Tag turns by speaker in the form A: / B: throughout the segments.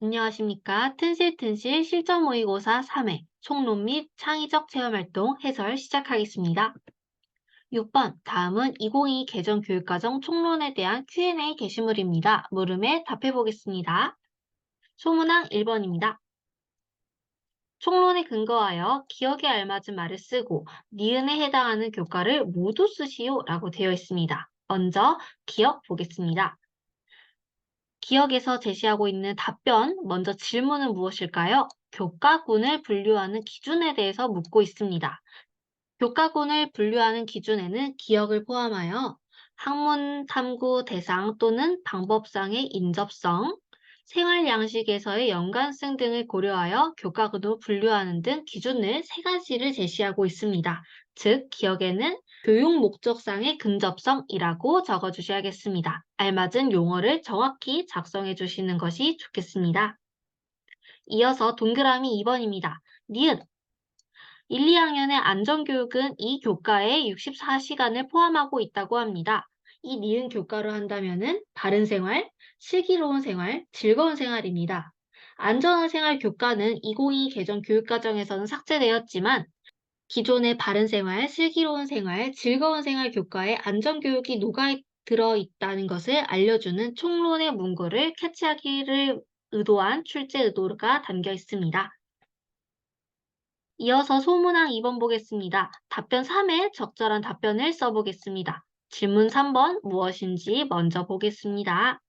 A: 안녕하십니까. 튼실튼실 실전 모의고사 3회 총론 및 창의적 체험활동 해설 시작하겠습니다. 6번 다음은 2022 개정 교육과정 총론에 대한 Q&A 게시물입니다. 물음에 답해 보겠습니다. 소문항 1번입니다. 총론에 근거하여 기억에 알맞은 말을 쓰고 니은에 해당하는 교과를 모두 쓰시오 라고 되어 있습니다. 먼저 기억 보겠습니다. 기억에서 제시하고 있는 답변, 먼저 질문은 무엇일까요? 교과군을 분류하는 기준에 대해서 묻고 있습니다. 교과군을 분류하는 기준에는 기억을 포함하여 학문 탐구 대상 또는 방법상의 인접성, 생활 양식에서의 연관성 등을 고려하여 교과군으로 분류하는 등 기준을 세 가지를 제시하고 있습니다. 즉, 기억에는 교육 목적상의 근접성이라고 적어주셔야겠습니다. 알맞은 용어를 정확히 작성해 주시는 것이 좋겠습니다. 이어서 동그라미 2번입니다. 니은 1, 2학년의 안전교육은 이 교과에 64시간을 포함하고 있다고 합니다. 이 니은 교과로 한다면 은 바른 생활, 슬기로운 생활, 즐거운 생활입니다. 안전한 생활 교과는 2022 개정 교육과정에서는 삭제되었지만 기존의 바른 생활, 슬기로운 생활, 즐거운 생활 교과에 안전교육이 녹아 들어 있다는 것을 알려주는 총론의 문구를 캐치하기를 의도한 출제 의도가 담겨 있습니다. 이어서 소문항 2번 보겠습니다. 답변 3에 적절한 답변을 써보겠습니다. 질문 3번 무엇인지 먼저 보겠습니다.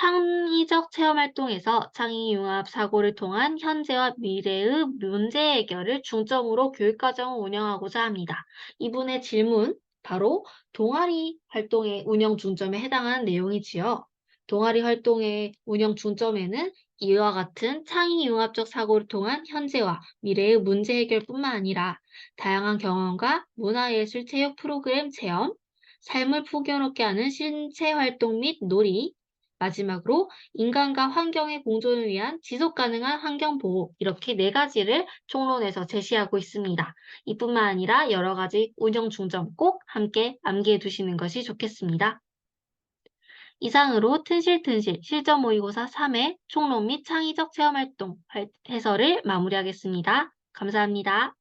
A: 창의적 체험 활동에서 창의 융합 사고를 통한 현재와 미래의 문제 해결을 중점으로 교육과정을 운영하고자 합니다. 이분의 질문, 바로 동아리 활동의 운영 중점에 해당하는 내용이지요. 동아리 활동의 운영 중점에는 이와 같은 창의 융합적 사고를 통한 현재와 미래의 문제 해결뿐만 아니라 다양한 경험과 문화예술 체육 프로그램 체험, 삶을 풍요롭게 하는 신체 활동 및 놀이, 마지막으로 인간과 환경의 공존을 위한 지속 가능한 환경 보호 이렇게 네 가지를 총론에서 제시하고 있습니다. 이뿐만 아니라 여러 가지 운영 중점 꼭 함께 암기해 두시는 것이 좋겠습니다. 이상으로 튼실튼실 실전 모의고사 3회 총론 및 창의적 체험활동 해설을 마무리하겠습니다. 감사합니다.